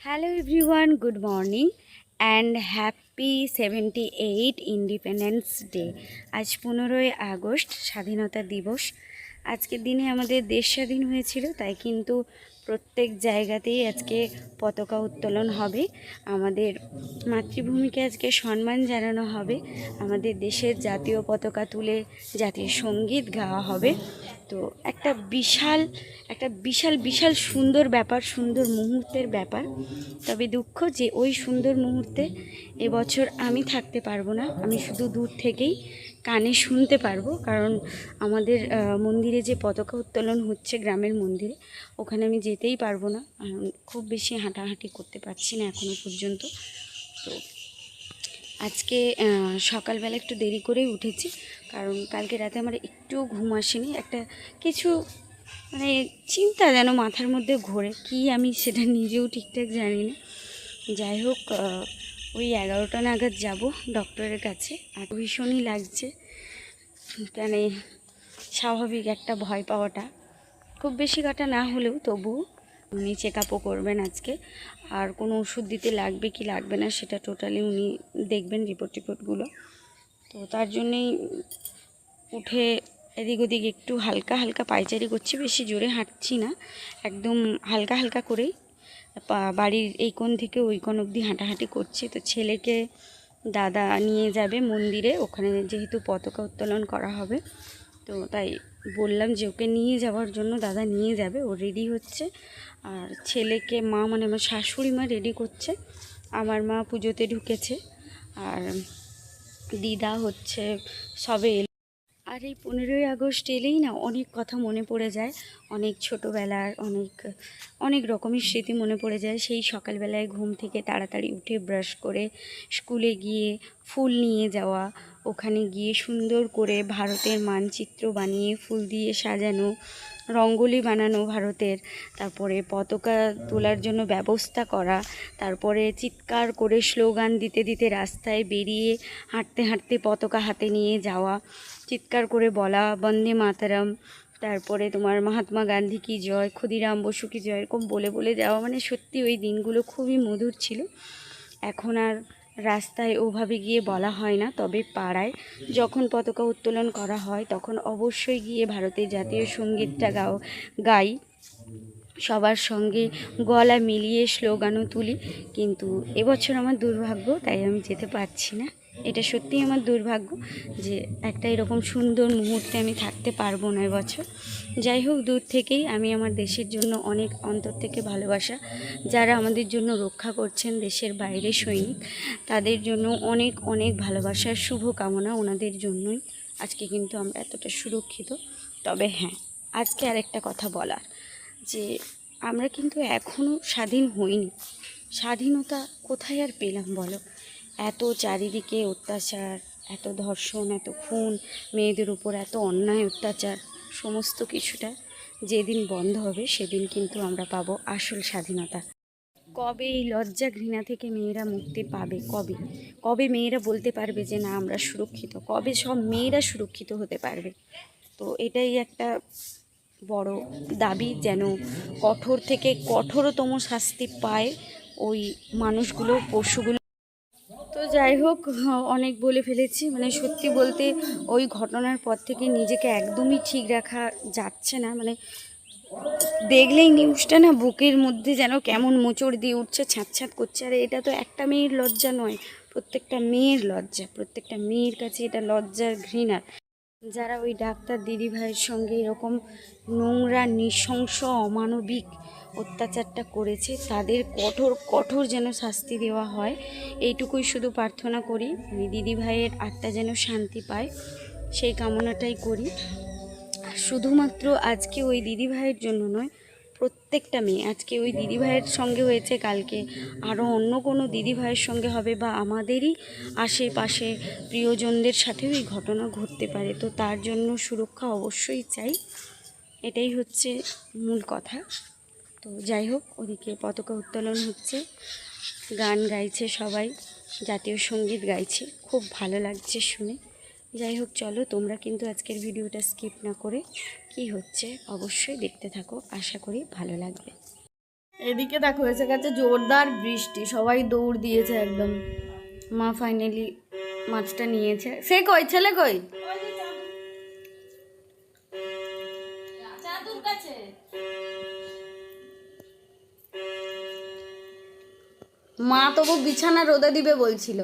Hello everyone good morning and happy seventy eight independence day আজ পনেরোই August, স্বাধীনতা দিবস। আজকের দিনে আমাদের দেশ স্বাধীন হয়েছিল, তাই কিন্তু প্রত্যেক জায়গাতেই আজকে পতাকা উত্তোলন হবে। আমাদের মাতৃভূমিকে আজকে সম্মান জানানো হবে। আমাদের দেশের জাতীয় পতাকা তুলে জাতীয় সংগীত গাওয়া হবে। তো একটা বিশাল একটা বিশাল বিশাল সুন্দর ব্যাপার, সুন্দর মুহূর্তের ব্যাপার। তবে দুঃখ যে ওই সুন্দর মুহূর্তে এবছর আমি থাকতে পারব না। আমি শুধু দূর থেকেই কানে শুনতে পারব, কারণ আমাদের মন্দিরে যে পতাকা উত্তোলন হচ্ছে গ্রামের মন্দিরে, ওখানে আমি যেতেই পারব না। খুব বেশি হাঁটাহাঁটি করতে পারছি না এখনও পর্যন্ত। তো আজকে সকালবেলা একটু দেরি করেই উঠেছি, কারণ কালকে রাতে আমার একটু ঘুম আসেনি। একটা কিছু মানে চিন্তা যেন মাথার মধ্যে ঘোরে, কি আমি সেটা নিজেও ঠিকঠাক জানি না। যাই হোক ওই এগারোটা নাগাদ যাব ডক্টরের কাছে। আর ভীষণই লাগছে। মানে স্বাভাবিক একটা ভয় পাওয়াটা। খুব বেশি কাটা না হলেও তবুও উনি চেক আপও করবেন আজকে। আর কোনো ওষুধ দিতে লাগবে কি লাগবে না সেটা টোটালি উনি দেখবেন রিপোর্ট টিপোর্টগুলো তো তার জন্যেই উঠে এদিক ওদিক একটু হালকা হালকা পায়চারি করছি, বেশি জোরে হাঁটছি না। একদম হালকা হালকা করেই বাড়ির এই কোণ থেকে ওই কোণ অবধি হাঁটাহাঁটি করছি। তো ছেলেকে দাদা নিয়ে যাবে মন্দিরে, ওখানে যেহেতু পতাকা উত্তোলন করা হবে। তো তাই বললাম যে ওকে নিয়ে যাওয়ার জন্য দাদা নিয়ে যাবে, ও রেডি হচ্ছে। আর ছেলেকে মা মানে আমার শাশুড়ি মা রেডি করছে, আমার মা পুজোতে ঢুকেছে। আর দিদা হচ্ছে সবে আর এই পনেরোই আগস্ট এলেই না অনেক কথা মনে পড়ে যায়, অনেক ছোটোবেলার অনেক অনেক রকমের স্মৃতি মনে পড়ে যায়। সেই সকালবেলায় ঘুম থেকে তাড়াতাড়ি উঠে ব্রাশ করে স্কুলে গিয়ে ফুল নিয়ে যাওয়া, ওখানে গিয়ে সুন্দর করে ভারতের মানচিত্র বানিয়ে ফুল দিয়ে সাজানো রঙ্গোলি বানানো ভারতের, তারপরে পতাকা তোলার জন্য ব্যবস্থা করা, তারপরে চিৎকার করে স্লোগান দিতে দিতে রাস্তায় বেরিয়ে হাঁটতে হাঁটতে পতাকা হাতে নিয়ে যাওয়া, চিৎকার করে বলা, বন্দে মাতারাম তারপরে তোমার মহাত্মা গান্ধী কি জয়, ক্ষুদিরাম বসু কি জয়, এরকম বলে বলে যাওয়া মানে সত্যি ওই দিনগুলো খুবই মধুর ছিল। এখন আর রাস্তায় ওভাবে গিয়ে বলা হয় না, তবে পাড়ায় যখন পতাকা উত্তোলন করা হয়, তখন অবশ্যই গিয়ে ভারতের জাতীয় সঙ্গীতটা গাও, গাই। সবার সঙ্গে গলা মিলিয়ে স্লোগানও তুলি। কিন্তু এবছর আমার দুর্ভাগ্য, তাই আমি যেতে পারছি না। এটা সত্যিই আমার দুর্ভাগ্য যে একটা এরকম সুন্দর মুহূর্তে আমি থাকতে পারব না এবছর। যাই হোক, দূর থেকেই আমি আমার দেশের জন্য অনেক অন্তর থেকে ভালোবাসা, যারা আমাদের জন্য রক্ষা করছেন দেশের বাইরে সৈনিক, তাদের জন্য অনেক অনেক ভালোবাসার শুভ কামনা ওনাদের জন্যই। আজকে কিন্তু আমরা এতটা সুরক্ষিত, তবে হ্যাঁ আজকে আরেকটা কথা বলার, যে আমরা কিন্তু এখনও স্বাধীন হইনি। স্বাধীনতা কোথায় আর পেলাম বলো? এত চারিদিকে অত্যাচার, এত ধর্ষণ, এত খুন, মেয়েদের উপর এত অন্যায়, অত্যাচার, সমস্ত কিছুটা যেদিন বন্ধ হবে সেদিন কিন্তু আমরা পাবো আসল স্বাধীনতা। কবে এই লজ্জা ঘৃণা থেকে মেয়েরা মুক্তি পাবে? কবে? কবে মেয়েরা বলতে পারবে যে না, আমরা সুরক্ষিত? কবে সব মেয়েরা সুরক্ষিত হতে পারবে? তো এটাই একটা বড় দাবি যেন কঠোর থেকে কঠোরতম শাস্তি পায় ওই মানুষগুলো, পশুগুলো। তো যাই হোক, অনেক বলে ফেলেছি। মানে সত্যি বলতে ওই ঘটনার পর থেকে নিজেকে একদমই ঠিক রাখা যাচ্ছে না। মানে দেখলেই নিউজটা না বুকের মধ্যে যেন কেমন মোচড় দিয়ে উঠছে, ছ্যাঁত করছে। আর এটা তো একটা মেয়ের লজ্জা নয়, প্রত্যেকটা মেয়ের লজ্জা, প্রত্যেকটা মেয়ের কাছে এটা লজ্জার ঘৃণার যারা ওই ডাক্তার দিদি ভাইয়ের সঙ্গে এরকম নোংরা, নৃশংস, অমানবিক অত্যাচারটা করেছে, তাদের কঠোর কঠোর যেন শাস্তি দেওয়া হয়, এইটুকুই শুধু প্রার্থনা করি। ওই দিদি ভাইয়ের আত্মা যেন শান্তি পায়, সেই কামনাটাই করি। শুধুমাত্র আজকে ওই দিদি ভাইয়ের জন্য নয়, প্রত্যেকটা মেয়ে, আজকে ওই দিদি ভাইয়ের সঙ্গে হয়েছে, কালকে আরও অন্য কোনো দিদি ভাইয়ের সঙ্গে হবে বা আমাদেরই আশেপাশে প্রিয়জনদের সাথেও এই ঘটনা ঘটতে পারে। তো তার জন্য সুরক্ষা অবশ্যই চাই, এটাই হচ্ছে মূল কথা। তো যাই হোক, ওদিকে পতাকা উত্তোলন হচ্ছে। গান গাইছে সবাই, জাতীয় সংগীত গাইছে। খুব ভালো লাগছে শুনে। যাই হোক, চলো তোমরা কিন্তু আজকের ভিডিওটা স্কিপ না করে কি হচ্ছে অবশ্যই দেখতে থাকো, আশা করি ভালো লাগবে। এদিকে দেখো, এসে গেছে জোরদার বৃষ্টি, সবাই দৌড় দিয়েছে একদম। মা ফাইনালি মাছটা নিয়েছে। সে কই, ছেলে কই? মা তবু বিছানা রোদে দিবে বলছিল।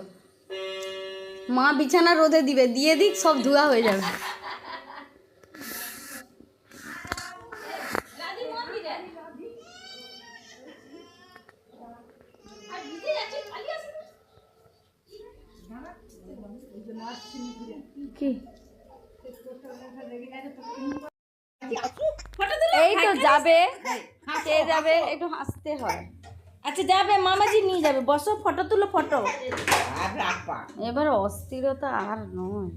মা বিছানা রোদে দিবে দিয়ে দিক সব ধোয়া হয়ে যাবে। কি? এই তো যাবে সে যাবে একটু হাসতে হয়। আচ্ছা যাবে মামাজি নিয়ে যাবে। বসো ফটো তুলো ফটো। এবার অস্থিরতা আর নয়।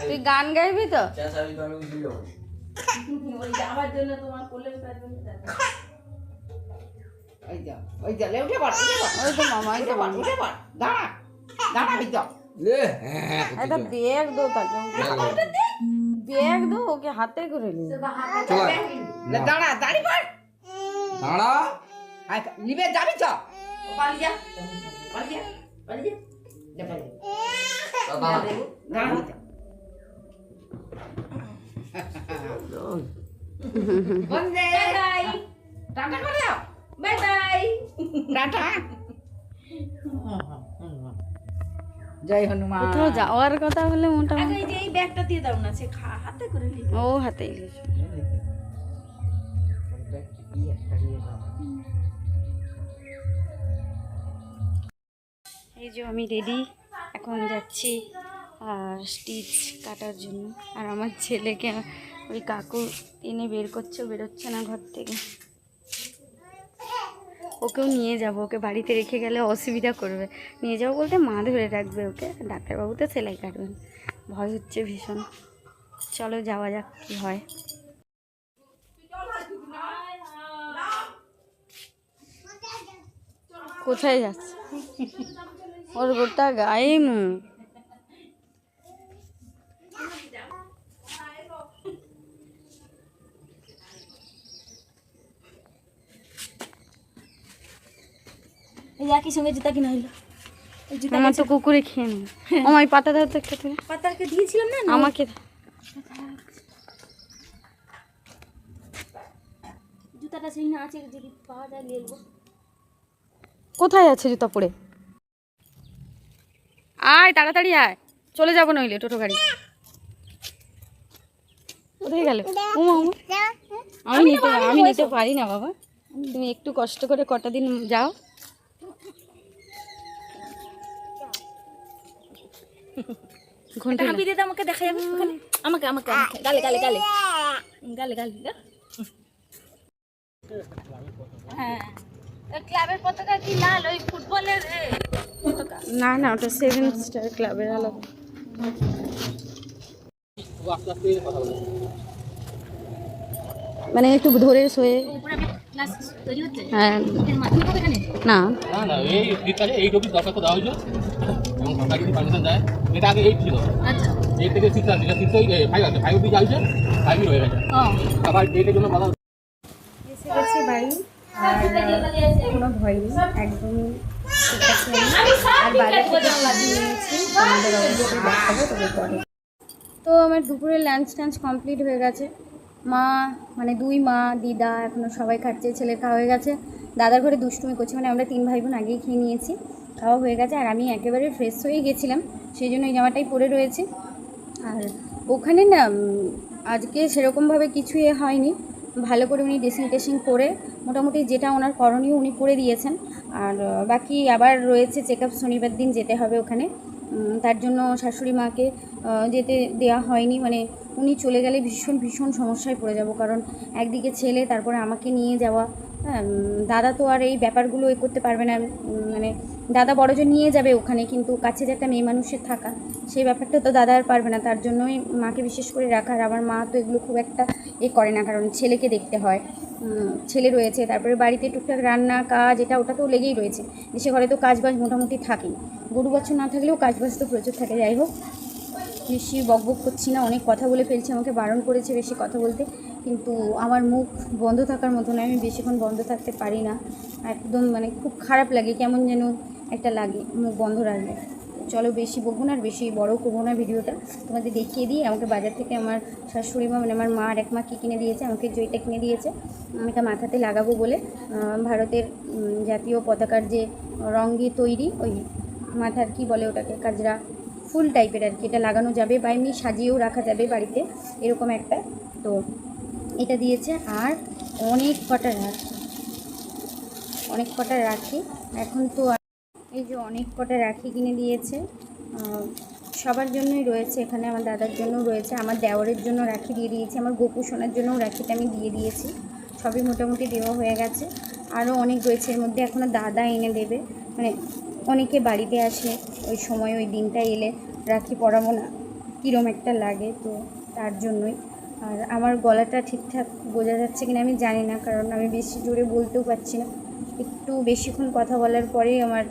তুই গান গাইবি তো? ব্যাগ দো ব্যাগ দো ওকে হাতে করে নি দাঁড়া দাঁড়ি পড় দাঁড়া। লিবে যাবি তো পালি যা পালি যা। পালি যা যা পালি দাঁড়া দাঁড়া। ওই যা বন্দে। বাই টাটা করে দাও। Bye bye. টাটা। জয় হনুমান। কোথাও যাওয়ার কথা বলে আগে মোটামুটি এই ব্যাগটা দিয়ে দাও না সে খা- হাতে করে নিয়ে ও হাতে এই যে আমি রেডি এখন যাচ্ছি স্টিচ কাটার জন্য। আর আমার ছেলেকে, ওই কাকু এনে বের করছে বেরোচ্ছে না ঘর থেকে। ওকেও নিয়ে যাব, ওকে বাড়িতে রেখে গেলে অসুবিধা করবে। নিয়ে যাব বলতে মা ধরে রাখবে ওকে, ডাক্তারবাবু তো সেলাই কাটবেন। ভয় হচ্ছে ভীষণ। চলো যাওয়া যাক কী হয়। কোথায় যাচ্ছে? ওর গোটা গায়ে এই একই সঙ্গে জুতা কিনা হইল আমার তো কুকুরে খেয়ে নেই আমার পাতা দাও তো একটা তুমি পাতাকে দিয়েছিলাম না? না। আমাকে জুতাটা সেই না আছে যদি পাওয়া যায় নিয়ে কোথায় আছে জুতা পরে? আয় তাড়াতাড়ি আয়। চলে যাব নইলে টোটো গাড়ি। কোথায় গেল? আমি নিতে আমি নিতে পারি না বাবা। তুমি একটু কষ্ট করে কটা দিন যাও। ঘণ্টা দিতে আমাকে দেখা যাবে আমাকে আমাকে আমাকে। গালে গালে। গালে গালে গালে। হ্যাঁ। ক্লাবের পতাকা কি লাল? ওই ফুটবলের পতাকা? না না ওটা সেভেন স্টার ক্লাবের আলাদা মানে একটু ধরে শোয়ে। উপরে আমি ক্লাস তৈরি হচ্ছে? হ্যাঁ। না। না না এই শীতকালে এই টপিক দরখাস্ত দেওয়া হয়েছিল। এবং সরকার যদি পারমিশন দেয়। এটা আগে এইট ছিল। আচ্ছা। এইট থেকে সিক্স আসছে সিক্স ফাইভ আছে। ফাইভ অব্দি চাইছে ফাইভই রয়ে গেছে। ও। আবার এইটের জন্য কথা কোনো ভয় নেই, একদমই। আর পরে। তো আমার দুপুরে লাঞ্চ টাঞ্চ কমপ্লিট হয়ে গেছে। মা মানে দুই মা, দিদা এখনও সবাই খাচ্ছে, ছেলের খাওয়া হয়ে গেছে। দাদার ঘরে দুষ্টুমি করছে মানে আমরা তিন ভাই বোন আগেই খেয়ে নিয়েছি, খাওয়া হয়ে গেছে, আর আমি একেবারে ফ্রেশ হয়ে গেছিলাম, সেই জন্য এই জামাটাই পরে রয়েছে। আর ওখানে না আজকে সেরকমভাবে কিছু এ হয়নি। ভালো করে উনি ড্রেসিং টেসিং করে মোটামুটি যেটা ওনার করণীয় উনি করে দিয়েছেন। আর বাকি আবার রয়েছে চেক আপ শনিবার দিন যেতে হবে ওখানে। তার জন্য শাশুড়ি মাকে যেতে দেওয়া হয়নি। মানে উনি চলে গেলে ভীষণ ভীষণ সমস্যায় পড়ে যাব। কারণ একদিকে ছেলে, তারপরে আমাকে নিয়ে যাওয়া। হ্যাঁ দাদা তো আর এই ব্যাপারগুলো এ করতে পারবে না। মানে দাদা বড়জন নিয়ে যাবে ওখানে, কিন্তু কাছে যে একটা মেয়ে মানুষের থাকা। সেই ব্যাপারটা তো দাদা আর পারবে না, তার জন্যই মাকে বিশেষ করে রাখা আর আমার মা তো এগুলো খুব একটা এ করে না, কারণ ছেলেকে দেখতে হয়। ছেলে রয়েছে, তারপরে বাড়িতে টুকটাক রান্না, কাজ, এটা ওটা তো লেগেই রয়েছে। দেশে ঘরে তো কাজ বাজ মোটামুটি থাকেই। গরু বাছুর না থাকলেও কাজ বাজ তো প্রচুর থাকে, যাই হোক। বেশি বকবক করছি না, অনেক কথা বলে ফেলছি, আমাকে বারণ করেছে বেশি কথা বলতে। কিন্তু আমার মুখ বন্ধ থাকার মতো নয়, আমি বেশিক্ষণ বন্ধ থাকতে পারি না। একদম মানে খুব খারাপ লাগে, কেমন যেন একটা লাগে মুখ বন্ধ রাখলে। চলো বেশি বকবো না আর বেশি বড় করব না ভিডিওটা। তোমাদের দেখিয়ে দিই, আমাকে বাজার থেকে আমার শাশুড়ি মা মানে আমার মা আর এক মা কী কিনে দিয়েছে, আমাকে জয়টা কিনে দিয়েছে। আমি এটা মাথাতে লাগাবো বলে ভারতের জাতীয় পতাকার যে রং দিয়ে তৈরি, ওই মাথার কি বলে ওটাকে কাজরা ফুল টাইপের আর কি, এটা লাগানো যাবে বা এমনি সাজিয়েও রাখা যাবে বাড়িতে, এরকম একটা। তো এটা দিয়েছে আর অনেক কটা রাখি, অনেক কটা রাখি। এখন তো এই যে অনেক কটা রাখি কিনে দিয়েছে। সবার জন্যই রয়েছে, এখানে আমার দাদার জন্য রয়েছে, আমার দেওয়ারের জন্য রাখি দিয়ে দিয়েছি, আমার গোপু সোনার জন্যও রাখিটা আমি দিয়ে দিয়েছি, সবই মোটামুটি দেওয়া হয়ে গেছে। আরও অনেক রয়েছে, এর মধ্যে এখনও দাদা এনে দেবে মানে অনেকে বাড়িতে আসে, ওই সময় ওই দিনটা এলে রাখি পরাবো না, কীরম একটা লাগে তো তার জন্যই। আর আমার গলাটা ঠিকঠাক বোঝা যাচ্ছে কিনা আমি জানি না, কারণ আমি বেশি জোরে বলতেও পারছি না। একটু বেশিক্ষণ কথা বলার পরেই আমার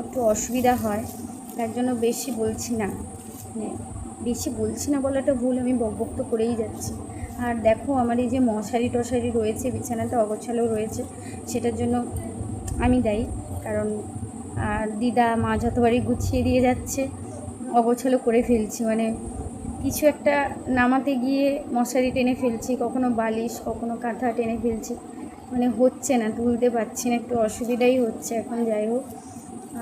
একটু অসুবিধা হয়, তার জন্য বেশি বলছি না। মানে বেশি বলছি না বলাটা ভুল, আমি বকবক তো করেই যাচ্ছি। আর দেখো আমার এই যে মশারি টশারি রয়েছে, বিছানাতে অগোছালো রয়েছে, সেটার জন্য আমি দায়ী। কারণ, আর দিদা মা যতবারই গুছিয়ে দিয়ে যাচ্ছে, অগোছালো করে ফেলছি। মানে কিছু একটা নামাতে গিয়ে মশারি টেনে ফেলছি, কখনো বালিশ, কখনো কাঁথা টেনে ফেলছি। মানে হচ্ছে না, তুলতে পারছি না, একটু অসুবিধাই হচ্ছে। এখন যাই হোক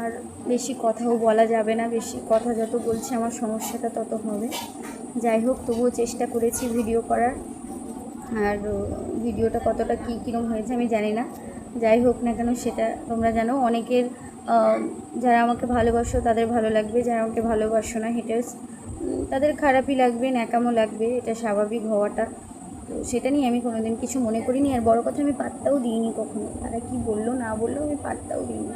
আর বেশি কথাও বলা যাবে না, বেশি কথা যত বলছি আমার সমস্যাটা তত হবে। যাই হোক, তবুও চেষ্টা করেছি ভিডিও করার। আর ভিডিওটা কতটা কী কীরকম হয়েছে আমি জানি না। যাই হোক না কেন সেটা তোমরা জানো, অনেকের যারা আমাকে ভালোবাসো তাদের ভালো লাগবে, যারা আমাকে ভালোবাসো না হেটার্স তাদের খারাপই লাগবে ন্যাকামো লাগবে, এটা স্বাভাবিক হওয়াটা। তো সেটা নিয়ে আমি কোনোদিন কিছু মনে করিনি। আর বড় কথা, আমি পাত্তাও দিইনি কখনো। তারা কি বলল না বলল, আমি পাত্তাও দিইনি।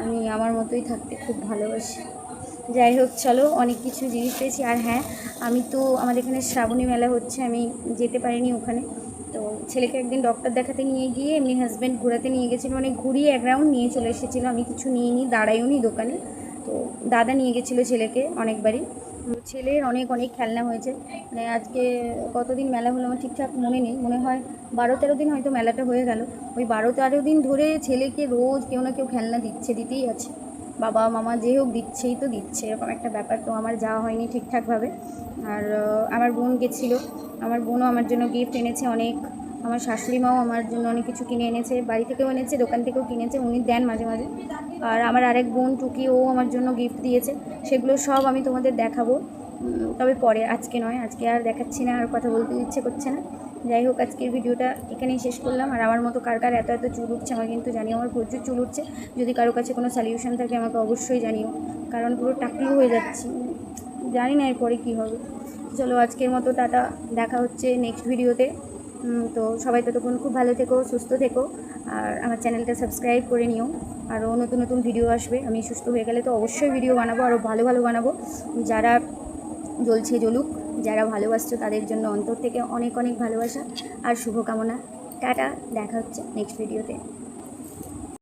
আমি আমার মতোই থাকতে খুব ভালোবাসি। যাই হোক, চলো অনেক কিছু জিনিস পেয়েছি। আর হ্যাঁ আমি তো আমাদের এখানে শ্রাবণী মেলা হচ্ছে, আমি যেতে পারিনি ওখানে। তো ছেলেকে একদিন ডক্টর দেখাতে নিয়ে গিয়ে, এমনি হাজব্যান্ড ঘোরাতে নিয়ে গেছিল। অনেক ঘুরিয়ে এক রাউন্ড নিয়ে চলে এসেছিল। আমি কিছু নিয়ে নিই দাঁড়াইও নি দোকানে। তো দাদা নিয়ে গেছিল ছেলেকে অনেকবারই। ছেলের অনেক অনেক খেলনা হয়েছে। মানে আজকে কতদিন মেলা হলো আমার ঠিকঠাক মনে নেই। মনে হয় বারো তেরো দিন হয়তো মেলাটা হয়ে গেল। ওই বারো তেরো দিন ধরে ছেলেকে রোজ কেউ না কেউ খেলনা দিচ্ছে, দিতেই আছে। বাবা, মামা যে হোক দিচ্ছেই তো দিচ্ছে। এরকম একটা ব্যাপার তো আমার যাওয়া হয়নি ঠিকঠাকভাবে। আর আমার বোন গেছিল। আমার বোনও আমার জন্য গিফট এনেছে অনেক। আমার শাশুড়ি মাও আমার জন্য অনেক কিছু কিনে এনেছে। বাড়ি থেকেও এনেছে, দোকান থেকেও কিনেছে। উনি দেন মাঝে মাঝে। আর আমার আরেক বোন টুকি, ও আমার জন্য গিফট দিয়েছে। সেগুলো সব আমি তোমাদের দেখাবো। তবে পরে, আজকে নয়, আজকে আর দেখাচ্ছি না, আর কথা বলতে ইচ্ছে করছে না। যাই হোক, আজকের ভিডিওটা এখানেই শেষ করলাম। আর আমার মতো কার কার এত এত চুল উঠছে, আমার কিন্তু জানি আমার প্রচুর চুল উঠছে। যদি কারও কাছে কোনো সলিউশন থাকে, আমাকে অবশ্যই জানিও। কারণ পুরো টাকলু হয়ে যাচ্ছি। জানি না এরপরে কী হবে। চলো, আজকের মতো টাটা। দেখা হচ্ছে নেক্সট ভিডিওতে। তো সবাই ততক্ষণ খুব ভালো থেকো, সুস্থ থেকো। আর আমার চ্যানেলটা সাবস্ক্রাইব করে নিও। আরও নতুন নতুন ভিডিও আসবে। আমি সুস্থ হয়ে গেলে তো অবশ্যই ভিডিও বানাবো, আরও ভালো ভালো বানাবো। যারা জ্বলছে, জ্বলুক, যারা ভালোবাসছো, তাদের জন্য অন্তর থেকে অনেক অনেক ভালোবাসা আর শুভকামনা। টাটা, দেখা হচ্ছে নেক্সট ভিডিওতে